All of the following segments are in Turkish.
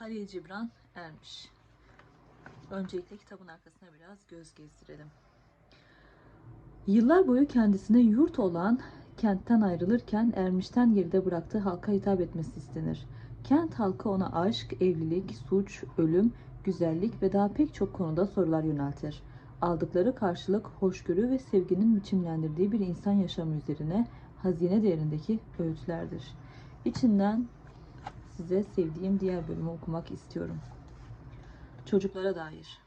Halil Cibran Ermiş. Öncelikle kitabın arkasına biraz göz gezdirelim. Yıllar boyu kendisine yurt olan kentten ayrılırken Ermiş'ten geride bıraktığı halka hitap etmesi istenir. Kent halkı ona aşk, evlilik, suç, ölüm, güzellik ve daha pek çok konuda sorular yöneltir. Aldıkları karşılık hoşgörü ve sevginin biçimlendirdiği bir insan yaşamı üzerine hazine değerindeki öğütlerdir. İçinden size sevdiğim diğer bölümü okumak istiyorum. Çocuklara dair.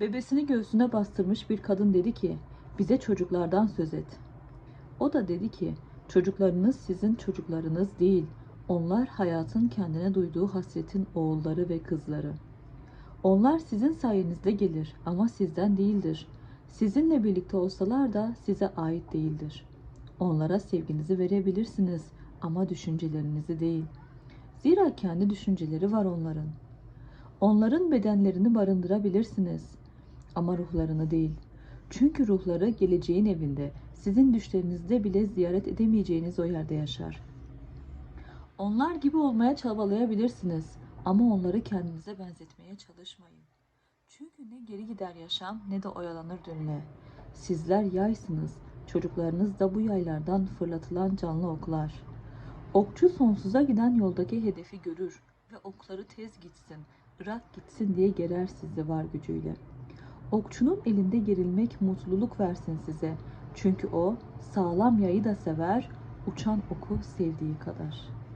Bebesini göğsüne bastırmış bir kadın dedi ki, bize çocuklardan söz et. O da dedi ki, çocuklarınız sizin çocuklarınız değil. Onlar hayatın kendine duyduğu hasretin oğulları ve kızları. Onlar sizin sayenizde gelir ama sizden değildir. Sizinle birlikte olsalar da size ait değildir. Onlara sevginizi verebilirsiniz ama düşüncelerinizi değil. Zira kendi düşünceleri var onların. Onların bedenlerini barındırabilirsiniz ama ruhlarını değil. Çünkü ruhları geleceğin evinde, sizin düşlerinizde bile ziyaret edemeyeceğiniz o yerde yaşar. Onlar gibi olmaya çabalayabilirsiniz ama onları kendinize benzetmeye çalışmayın. Çünkü ne geri gider yaşam ne de oyalanır dönüle. Sizler yaysınız, çocuklarınız da bu yaylardan fırlatılan canlı oklar. Okçu sonsuza giden yoldaki hedefi görür ve okları tez gitsin, ırak gitsin diye gerer sizi var gücüyle. Okçunun elinde gerilmek mutluluk versin size. Çünkü o sağlam yayı da sever, uçan oku sevdiği kadar.''